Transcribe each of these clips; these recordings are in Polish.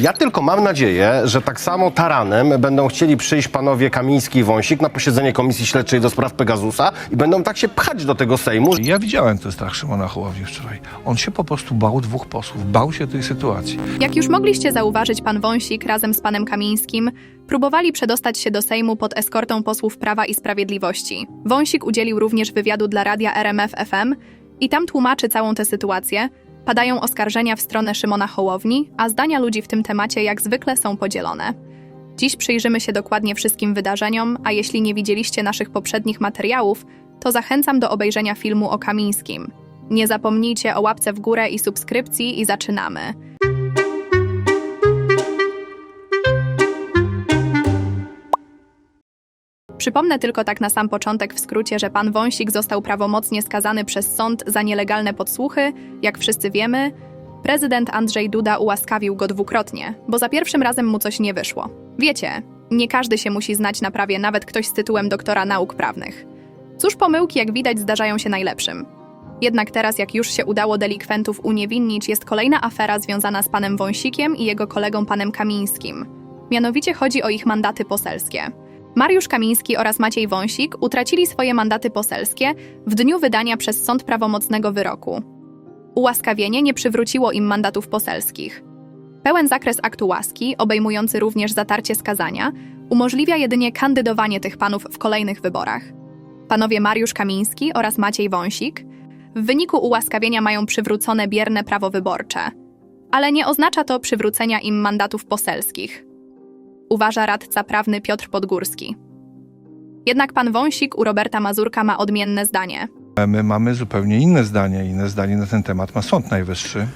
Ja tylko mam nadzieję, że tak samo taranem będą chcieli przyjść panowie Kamiński i Wąsik na posiedzenie Komisji Śledczej do spraw Pegasusa i będą tak się pchać do tego Sejmu. Ja widziałem ten strach Szymona Hołowni wczoraj. On się po prostu bał dwóch posłów, bał się tej sytuacji. Jak już mogliście zauważyć, pan Wąsik razem z panem Kamińskim próbowali przedostać się do Sejmu pod eskortą posłów Prawa i Sprawiedliwości. Wąsik udzielił również wywiadu dla radia RMF FM i tam tłumaczy całą tę sytuację. Padają oskarżenia w stronę Szymona Hołowni, a zdania ludzi w tym temacie jak zwykle są podzielone. Dziś przyjrzymy się dokładnie wszystkim wydarzeniom, a jeśli nie widzieliście naszych poprzednich materiałów, to zachęcam do obejrzenia filmu o Kamińskim. Nie zapomnijcie o łapce w górę i subskrypcji i zaczynamy. Przypomnę tylko tak na sam początek w skrócie, że pan Wąsik został prawomocnie skazany przez sąd za nielegalne podsłuchy. Jak wszyscy wiemy, prezydent Andrzej Duda ułaskawił go dwukrotnie, bo za pierwszym razem mu coś nie wyszło. Wiecie, nie każdy się musi znać na prawie, nawet ktoś z tytułem doktora nauk prawnych. Cóż, pomyłki, jak widać, zdarzają się najlepszym. Jednak teraz, jak już się udało delikwentów uniewinnić, jest kolejna afera związana z panem Wąsikiem i jego kolegą panem Kamińskim. Mianowicie chodzi o ich mandaty poselskie. Mariusz Kamiński oraz Maciej Wąsik utracili swoje mandaty poselskie w dniu wydania przez sąd prawomocnego wyroku. Ułaskawienie nie przywróciło im mandatów poselskich. Pełen zakres aktu łaski, obejmujący również zatarcie skazania, umożliwia jedynie kandydowanie tych panów w kolejnych wyborach. Panowie Mariusz Kamiński oraz Maciej Wąsik w wyniku ułaskawienia mają przywrócone bierne prawo wyborcze, ale nie oznacza to przywrócenia im mandatów poselskich uważa radca prawny Piotr Podgórski. Jednak pan Wąsik u Roberta Mazurka ma odmienne zdanie. My mamy zupełnie inne zdanie. Inne zdanie na ten temat ma Sąd Najwyższy.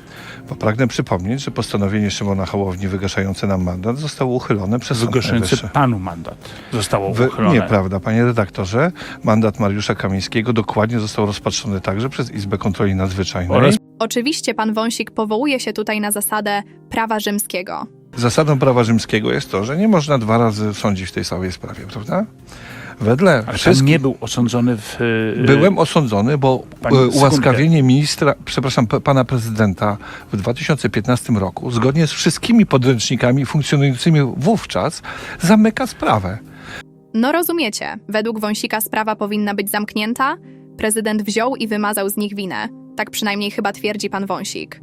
Bo pragnę przypomnieć, że postanowienie Szymona Hołowni wygaszające nam mandat zostało uchylone przez Sąd Najwyższy. panu mandat zostało Wy, uchylone. nieprawda, panie redaktorze. Mandat Mariusza Kamińskiego dokładnie został rozpatrzony także przez Izbę Kontroli Nadzwyczajnej. Oraz Oczywiście pan Wąsik powołuje się tutaj na zasadę prawa rzymskiego. Zasadą prawa rzymskiego jest to, że nie można dwa razy sądzić w tej samej sprawie, prawda? Wedle Ale wszystkich... nie był osądzony w... y, Byłem osądzony, bo Pani- e, ułaskawienie ministra, przepraszam, pana prezydenta w 2015 roku, zgodnie z wszystkimi podręcznikami funkcjonującymi wówczas, zamyka sprawę. No rozumiecie, według Wąsika sprawa powinna być zamknięta, prezydent wziął i wymazał z nich winę. Tak przynajmniej chyba twierdzi pan Wąsik.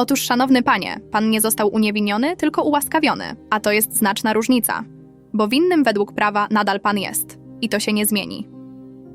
Otóż, szanowny panie, pan nie został uniewinniony, tylko ułaskawiony, a to jest znaczna różnica. Bo winnym według prawa nadal pan jest. I to się nie zmieni.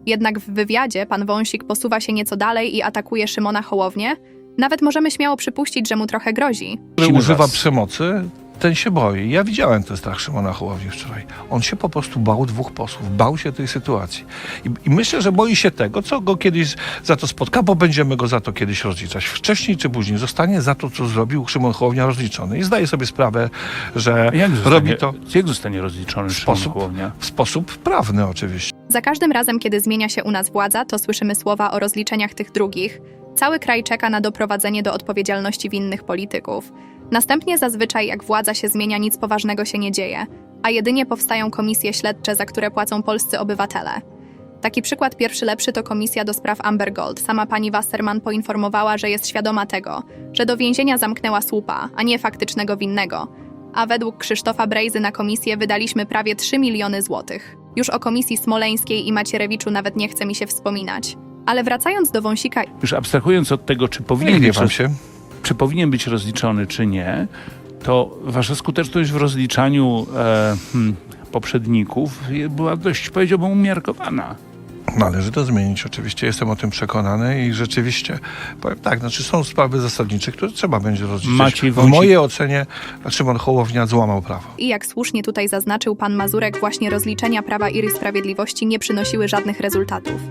Jednak w wywiadzie pan Wąsik posuwa się nieco dalej i atakuje Szymona Hołownię. Nawet możemy śmiało przypuścić, że mu trochę grozi. Używa przemocy, ten się boi. Ja widziałem ten strach Szymona Hołowni wczoraj. On się po prostu bał dwóch posłów, bał się tej sytuacji. I, I myślę, że boi się tego, co go kiedyś za to spotka, bo będziemy go za to kiedyś rozliczać. Wcześniej czy później zostanie za to, co zrobił Szymon Hołownia rozliczony. I zdaje sobie sprawę, że Jak zostanie, robi to jak zostanie rozliczony Szymon sposób, Hołownia? w sposób prawny oczywiście. Za każdym razem, kiedy zmienia się u nas władza, to słyszymy słowa o rozliczeniach tych drugich. Cały kraj czeka na doprowadzenie do odpowiedzialności winnych polityków. Następnie zazwyczaj, jak władza się zmienia, nic poważnego się nie dzieje, a jedynie powstają komisje śledcze, za które płacą polscy obywatele. Taki przykład pierwszy lepszy to komisja do spraw Amber Gold. Sama pani Wasserman poinformowała, że jest świadoma tego, że do więzienia zamknęła słupa, a nie faktycznego winnego. A według Krzysztofa Brejzy na komisję wydaliśmy prawie 3 miliony złotych. Już o komisji smoleńskiej i Macierewiczu nawet nie chce mi się wspominać. Ale wracając do Wąsika Już abstrahując od tego, czy Nie powinien, gniewam roz- się. Czy powinien być rozliczony, czy nie, to wasza skuteczność w rozliczaniu e, hmm, poprzedników była dość, powiedziałbym, umiarkowana. Należy to zmienić, oczywiście jestem o tym przekonany i rzeczywiście powiem tak, znaczy są sprawy zasadnicze, które trzeba będzie rozliczyć. Maciej w mojej ocenie Szymon Hołownia złamał prawo. i jak słusznie tutaj zaznaczył pan Mazurek, właśnie rozliczenia prawa i sprawiedliwości nie przynosiły żadnych rezultatów.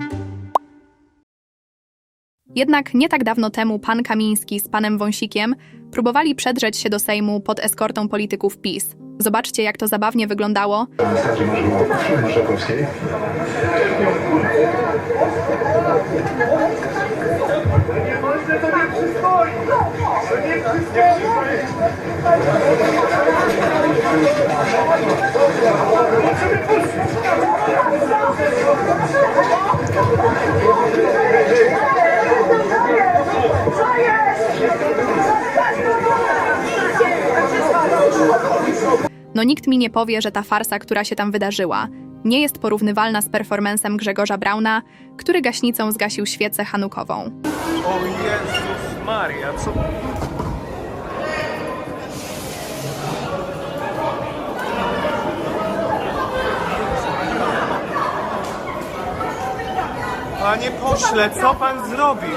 Jednak nie tak dawno temu pan Kamiński z panem Wąsikiem próbowali przedrzeć się do Sejmu pod eskortą polityków PiS. Zobaczcie, jak to zabawnie wyglądało. Thank you. No nikt mi nie powie, że ta farsa, która się tam wydarzyła, nie jest porównywalna z performancem Grzegorza Brauna, który gaśnicą zgasił świecę hanukową. O Jezus Maria, co Panie pośle, co pan zrobił?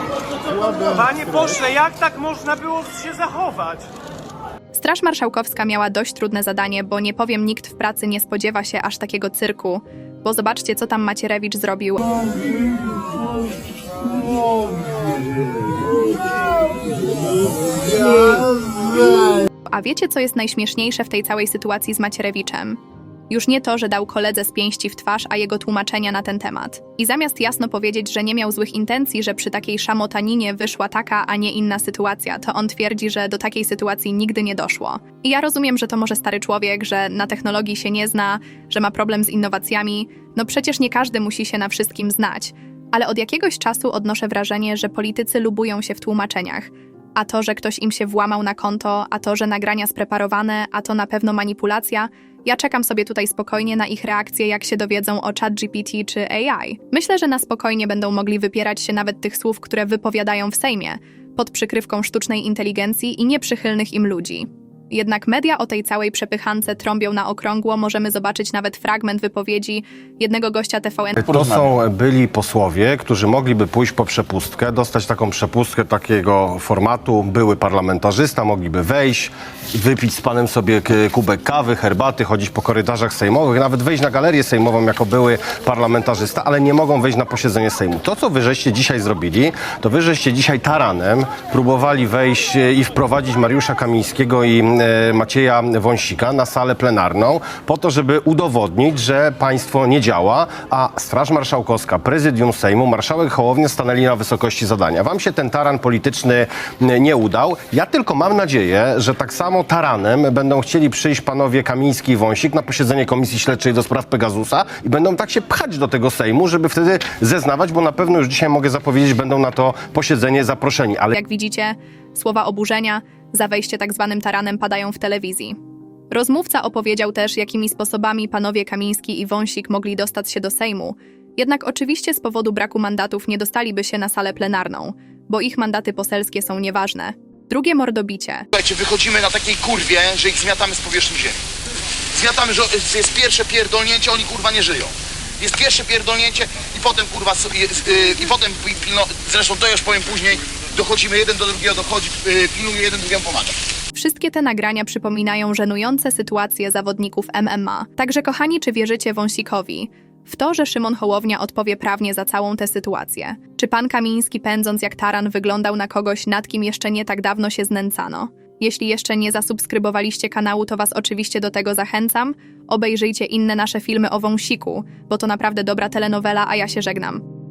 Panie pośle, jak tak można było się zachować? Straż Marszałkowska miała dość trudne zadanie, bo nie powiem, nikt w pracy nie spodziewa się aż takiego cyrku, bo zobaczcie, co tam Macierewicz zrobił. A wiecie, co jest najśmieszniejsze w tej całej sytuacji z Macierewiczem? Już nie to, że dał koledze z pięści w twarz, a jego tłumaczenia na ten temat. I zamiast jasno powiedzieć, że nie miał złych intencji, że przy takiej szamotaninie wyszła taka, a nie inna sytuacja, to on twierdzi, że do takiej sytuacji nigdy nie doszło. I ja rozumiem, że to może stary człowiek, że na technologii się nie zna, że ma problem z innowacjami. No przecież nie każdy musi się na wszystkim znać. Ale od jakiegoś czasu odnoszę wrażenie, że politycy lubują się w tłumaczeniach. A to, że ktoś im się włamał na konto, a to, że nagrania spreparowane, a to na pewno manipulacja. Ja czekam sobie tutaj spokojnie na ich reakcje, jak się dowiedzą o ChatGPT czy AI. Myślę, że na spokojnie będą mogli wypierać się nawet tych słów, które wypowiadają w Sejmie, pod przykrywką sztucznej inteligencji i nieprzychylnych im ludzi. Jednak media o tej całej przepychance trąbią na okrągło, możemy zobaczyć nawet fragment wypowiedzi jednego gościa TVN. To są byli posłowie, którzy mogliby pójść po przepustkę, dostać taką przepustkę takiego formatu. Były parlamentarzysta, mogliby wejść, wypić z panem sobie kubek kawy, herbaty, chodzić po korytarzach sejmowych, nawet wejść na galerię sejmową jako były parlamentarzysta, ale nie mogą wejść na posiedzenie Sejmu. To, co wy żeście dzisiaj zrobili, to wy żeście dzisiaj taranem próbowali wejść i wprowadzić Mariusza Kamińskiego i Macieja Wąsika na salę plenarną po to, żeby udowodnić, że państwo nie działa, a Straż Marszałkowska, Prezydium Sejmu, Marszałek Hołownia stanęli na wysokości zadania. Wam się ten taran polityczny nie udał. Ja tylko mam nadzieję, że tak samo taranem będą chcieli przyjść panowie Kamiński i Wąsik na posiedzenie Komisji Śledczej do spraw Pegasusa i będą tak się pchać do tego Sejmu, żeby wtedy zeznawać, bo na pewno już dzisiaj mogę zapowiedzieć, będą na to posiedzenie zaproszeni. Ale Jak widzicie, słowa oburzenia za wejście tak zwanym taranem padają w telewizji. Rozmówca opowiedział też, jakimi sposobami panowie Kamiński i Wąsik mogli dostać się do Sejmu. Jednak oczywiście z powodu braku mandatów nie dostaliby się na salę plenarną, bo ich mandaty poselskie są nieważne. Drugie mordobicie. Słuchajcie, wychodzimy na takiej kurwie, że ich zmiatamy z powierzchni ziemi. Zmiatamy, że jest pierwsze pierdolnięcie, oni kurwa nie żyją. Jest pierwsze pierdolnięcie i potem kurwa, s- jest, yy, i potem pi- pilno, zresztą to już powiem później, dochodzimy jeden do drugiego, dochodzi, yy, pilnuje jeden drugiemu pomaga. Wszystkie te nagrania przypominają żenujące sytuacje zawodników MMA. Także kochani, czy wierzycie Wąsikowi? W to, że Szymon Hołownia odpowie prawnie za całą tę sytuację. Czy pan Kamiński pędząc jak taran wyglądał na kogoś, nad kim jeszcze nie tak dawno się znęcano? Jeśli jeszcze nie zasubskrybowaliście kanału, to was oczywiście do tego zachęcam. Obejrzyjcie inne nasze filmy o Wąsiku, bo to naprawdę dobra telenowela, a ja się żegnam.